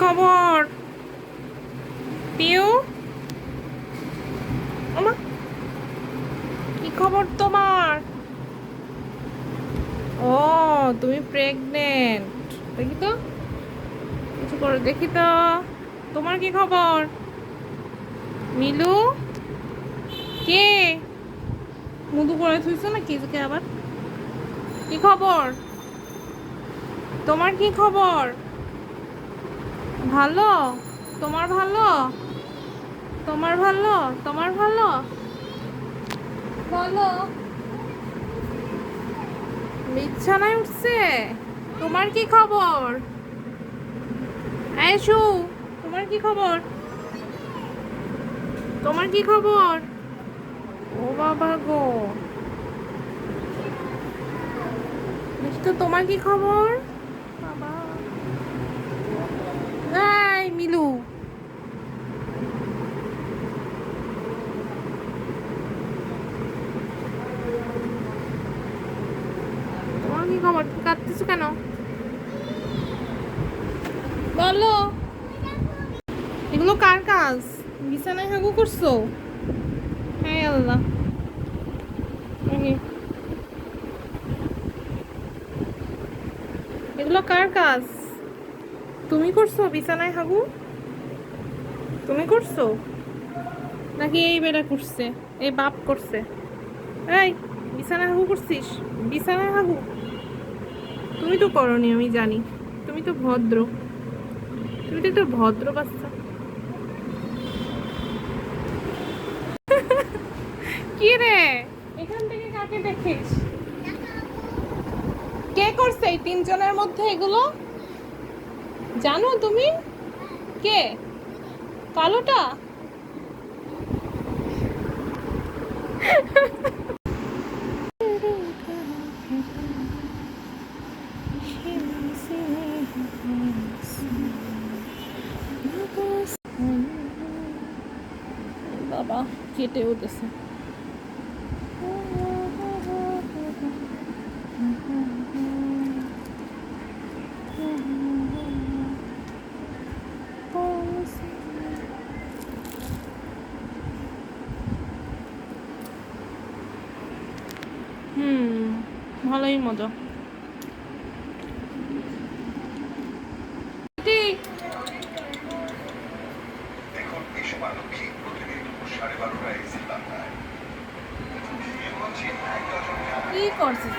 খবর? পিউ? কি খবর তোমার? ও, তুমি প্রেগনেন্ট দেখি তো, কিছু করে দেখি তো। তোমার কি খবর? মিলু? কে? মধু করে থুইছো না কিছুকে আবার? কি খবর? তোমার কি খবর? ভালো? তোমার ভালো? তোমার ভালো? তোমার ভালো? বলো। বিছানায় উঠছে? তোমার কি খবর? আয়সু তোমার কি খবর? তোমার কি খবর? ও বাবা গো। তোমার কি খবর? বাবা। এই মিলু তোমার কি খবর? কাঁদতেছো কেন? বলো। এগুলো কার কাজ? বিছানায় হাগু করছ? হ্যাঁ আল্লাহ। এগুলো কার কাজ? তুমি করছ? বিছানায় হাগু? তুমি করছ? নাকি এই বেটা করছে? এই বাপ করছে। এই, বিছানায় হাগু করছিস? বিছানায় হাগু? তুমি তো করনি, আমি জানি। তুমি তো ভদ্র। তুমি তো একটা ভদ্র বাচ্চা। কি রে? এখান থেকে কাকে দেখিস? কে করছে এই তিনজনের মধ্যে এগুলো? জানো তুমি? কে? কালোটা? বাবা কেটে উঠেছে। ভালোই মজা। কি করছিস